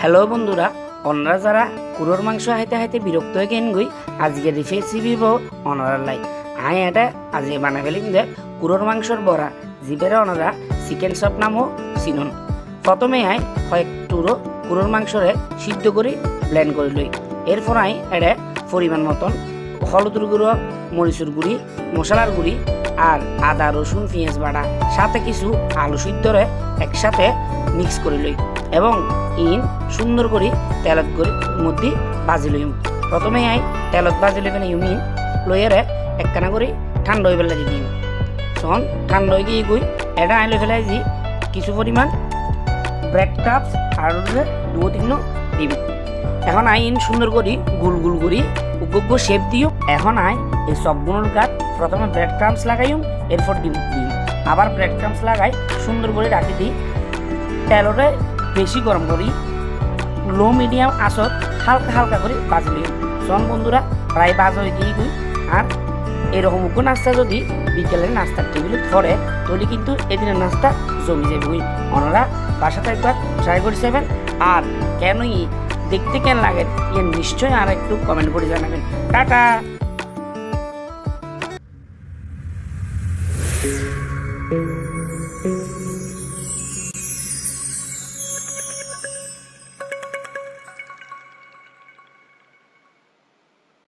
Hello বন্ধুরা, অনরা যারা কুড়োর মাংস হাইতে হাইতে বিরক্ত হয়ে গেন গই আজকে রেসিপি বো অনরার লাই। আই এটা আজকে বানা ফেলিম যে কুড়োর মাংসর বড়া, জিবের অনরা, চিকেন চপ নামও চিনুন। প্রথমে আই কয়েক টুরো কুড়োর মাংসরে সিদ্ধ করে ব্লেন্ড করে লই। এরপর আই এটা পরিমাণ মতন হলুদের গুঁড়ো, মরিচুর গুঁড়ি, মশলার গুঁড়ি আর আদা, রসুন, পেঁয়াজ বাটা, সাথে কিছু আলু সিদ্ধরে একসাথে মিক্স করে লই। এবং ইন, সুন্দর করে তেলত মধ্যে ভাজি লইম। প্রথমে আই তেলত ভাজি লই কেন ইউমিন লইয়ারে একখানা করে ঠান্ডা হয়ে পেলাই দিম। তখন ঠান্ডা হয়ে গিয়ে গই, এটা আই লই ফেলাই দি কিছু পরিমাণ ব্রেড কাপস আর দু তিন দিম এখন আই ইন সুন্দর করি গুল গুল করি উগ্র শেপ দিও। এখন আই এই সবগুলোর গাত প্রথমে ব্রেড ক্রামস লাগাইম, এরপর ডিম দিম। আবার ব্রেড ক্রামস লাগাই সুন্দর করে রাখি দিই। তেলরে বেশি গরম করি লো মিডিয়াম আসত হালকা হালকা করে বাজি লিম সন বন্ধুরা, প্রায় বাজ হয়ে গিয়ে গই আর এরকম উগ্র নাস্তা যদি বিকেলের নাস্তার টেবিলে পড়ে তাহলে কিন্তু এদিনের নাস্তা জমি যাবে ওই ওনারা বাসাতে একবার ট্রাই করে যাবেন আর কেনই দেখতে কেন লাগে ইয়ে নিশ্চয়ই আর একটু কমেন্ট করে জানাবেন। টাটা!